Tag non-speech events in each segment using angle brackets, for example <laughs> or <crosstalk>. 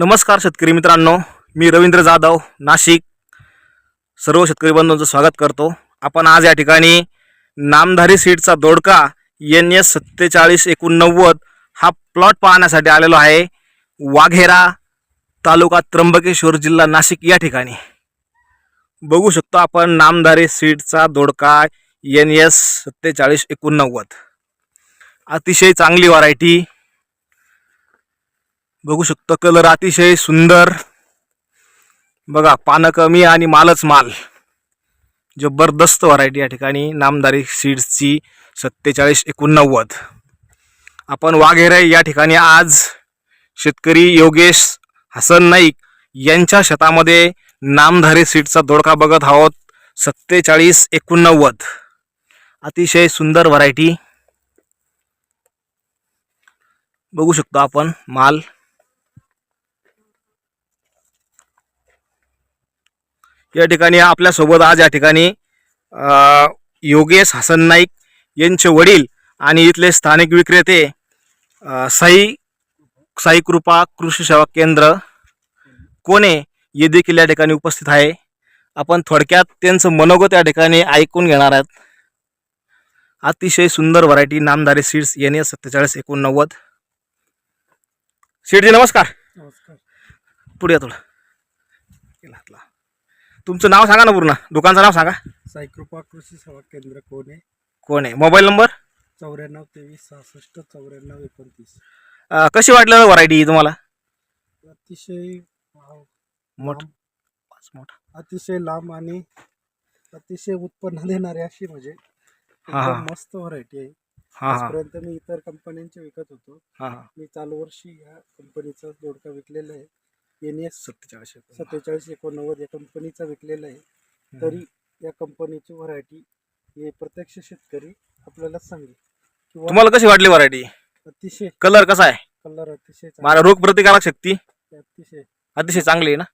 नमस्कार शेतकरी मित्रांनो मी रवींद्र जाधव नाशिक. सर्व शेतकरी बंधूंचं स्वागत करतो. आपण आज या ठिकाणी नामधारी सीटचा दोडका एन एस सत्तेचाळीस एकोणनव्वद हा प्लॉट पाहण्यासाठी आलेलो आहे. वाघेरा तालुका त्र्यंबकेश्वर जिल्हा नाशिक या ठिकाणी. बघू शकतो आपण नामधारी सीटचा दोडका एन एस सत्तेचाळीस एकोणनव्वद. अतिशय चांगली व्हरायटी बघू शकतो कलर अतिशय सुंदर. बघा पानं कमी आणि मालच माल. जबरदस्त व्हरायटी या ठिकाणी नामदारी सीड्सची सत्तेचाळीस एकोणनव्वद. आपण वाघेरे या ठिकाणी आज शेतकरी योगेश हसन नाईक यांच्या शेतामध्ये नामधारी सीडचा दोडका बघत आहोत. सत्तेचाळीस एकोणनव्वद. अतिशय सुंदर व्हरायटी बघू शकतो आपण माल. या ठिकाणी आपल्यासोबत आज या ठिकाणी योगेश हसन नाईक यांचे वडील आणि इथले स्थानिक विक्रेते साई साई कृपा कृषी सेवा केंद्र कोणे हे देखील या ठिकाणी उपस्थित आहे. आपण थोडक्यात त्यांचं मनोगत या ठिकाणी ऐकून घेणार आहेत. अतिशय सुंदर variety Namdhari seeds N S सत्तेचाळीस एकोणनव्वद. सीडजी नमस्कार. नमस्कार. पुढे या थोडं. तुमचं नाव सांगा ना पूर्ण. दुकानचं नाव सांगा. साईकृपा कृषी सेवा केंद्र कोणे. कोण. आहे मोबाईल नंबर? चौऱ्याण्णव तेवीस सहासष्ट चौऱ्याण्णव एकोणतीस. अं, कशी वाटलं व्हरायटी तुम्हाला? अतिशय मोठ अतिशय लांब आणि अतिशय उत्पन्न देणारी अशी म्हणजे हा, हा. एकदम मस्त व्हरायटी आहे. हां हां. आजपर्यंत मी इतर कंपन्यांचे विकत होतो. हां मी चालू वर्षी या कंपनीचा दोडका विकलेला आहे. एन एस सत्तेचाळीस सत्तेचाळीस एकोणनव्वद या कंपनीचा विकलेला आहे. तरी या कंपनीची व्हरायटी हे प्रत्यक्ष शेतकरी आपल्याला सांगेल. किंवा तुम्हाला कशी वाटली व्हरायटी? अतिशय कलर कसा आहे? कलर अतिशय चांगला मला रोग प्रतिकारक शक्ती? आहे, अतिशय. अतिशय चांगली आहे ना?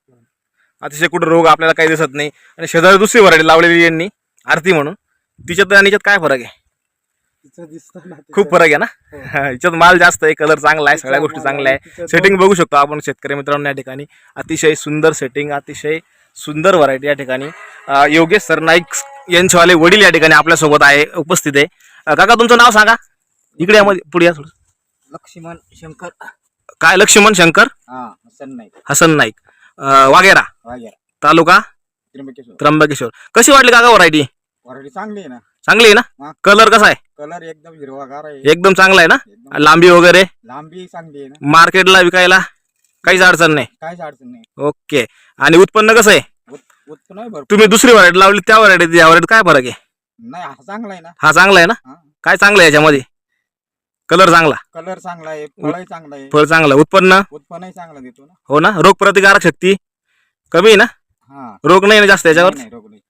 अतिशय कुठं रोग आपल्याला काही दिसत नाही. आणि शेजारी दुसरी व्हरायटी लावलेली यांनी आरती म्हणून. तिच्यात आणि याच्यात काय फरक आहे? तिचं दिसतं ना खूप फरक आहे ना? हो. <laughs> याच्यात माल जास्त आहे कलर चांगला आहे सगळ्या गोष्टी चांगल्या आहे. सेटिंग बघू शकतो आपण शेतकरी मित्रांनो या ठिकाणी. अतिशय सुंदर सेटिंग अतिशय सुंदर व्हरायटी या ठिकाणी. योगेश सर नाईक यांचेवाले वडील या ठिकाणी आपल्यासोबत आहे उपस्थित आहे. काका तुमचं नाव सांगा? इकडे या मध्ये पुढे या थोडं. लक्ष्मण शंकर. काय लक्ष्मण शंकर? हा हसन नाईक. हसन नाईक. अं, वाघेरा. वाघेरा. तालुका? त्र्यंबकेश्वर. त्र्यंबकेश्वर. कशी वाटली काका व्हरायटी व्हरायटी चांगली आहे ना. चांगली आहे ना? हा. कलर कसा आहे? कलर एकदम हिरवागार आहे. एकदम चांगला आहे ना? एकदम. लांबी वगैरे? लांबी चांगली आहे ना? मार्केटला विकायला काहीच अडचण नाही. काहीच अडचण नाही. ओके आणि उत्पन्न कसं आहे? उत- उत्पन्न आहे भरपूर. तुम्ही दुसरी व्हरायटी लावली त्या व्हरायटी या व्हरायटी काय फरक आहे? नाही हा चांगला आहे ना? हा चांगला आहे ना? हा. काय चांगलं आहे याच्यामध्ये? कलर चांगला. कलर चांगला आहे फळही चांगला आहे. फळ चांगलं. उत्पन्न? उत्पन्नही चांगलं देतो ना? हो ना? रोग प्रतिकारक शक्ती कमी आहे ना? हा. रोग नाही ना जास्त याच्यावर? नाही, नाही, रोग नाही.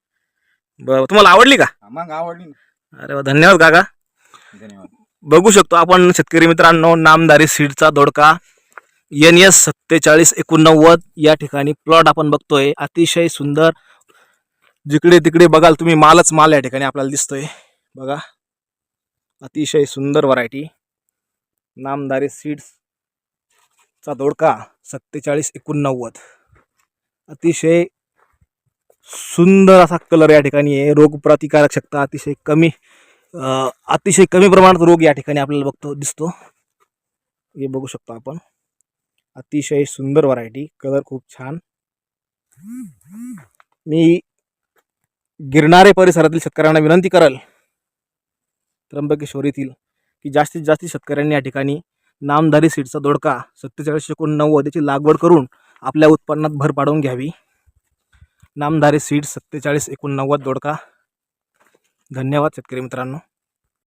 बरं तुम्हाला आवडली का? मग आवडली ना. अरे वा धन्यवाद काका. धन्यवाद. बघू शकतो आपण शेतकरी मित्रांनो नामदारी सीडचा दोडका. एन एस सत्तेचाळीस एकोणनव्वद या ठिकाणी प्लॉट आपण बघतोय. अतिशय सुंदर. जिकडे तिकडे बघाल तुम्ही मालच माल या ठिकाणी आपल्याला दिसतोय. बघा. अतिशय सुंदर व्हरायटी नामदारी सीड्स चा दोडका सत्तेचाळीस एकोणनव्वद. अतिशय सुंदर असा कलर या ठिकाणी आहे. रोगप्रतिकारक शक्ती अतिशय कमी अतिशय कमी प्रमाणात रोग या ठिकाणी आपल्याला बघतो दिसतो. हे बघू शकतो आपण. अतिशय सुंदर व्हरायटी कलर खूप छान. मी गिरणारे परिसरातील शेतकऱ्यांना विनंती करेल त्र्यंबकेश्वर येथील की जास्तीत जास्त शेतकऱ्यांनी या ठिकाणी नामधारी सीडचा दोडका सत्तेचाळीस एकोणनव्वद याची लागवड करून आपल्या उत्पन्नात भर पाडून घ्यावी. नामधारी सीड सत्तेचाळीस एकोणनव्वद दोडका. धन्यवाद शेतकरी मित्रांनो.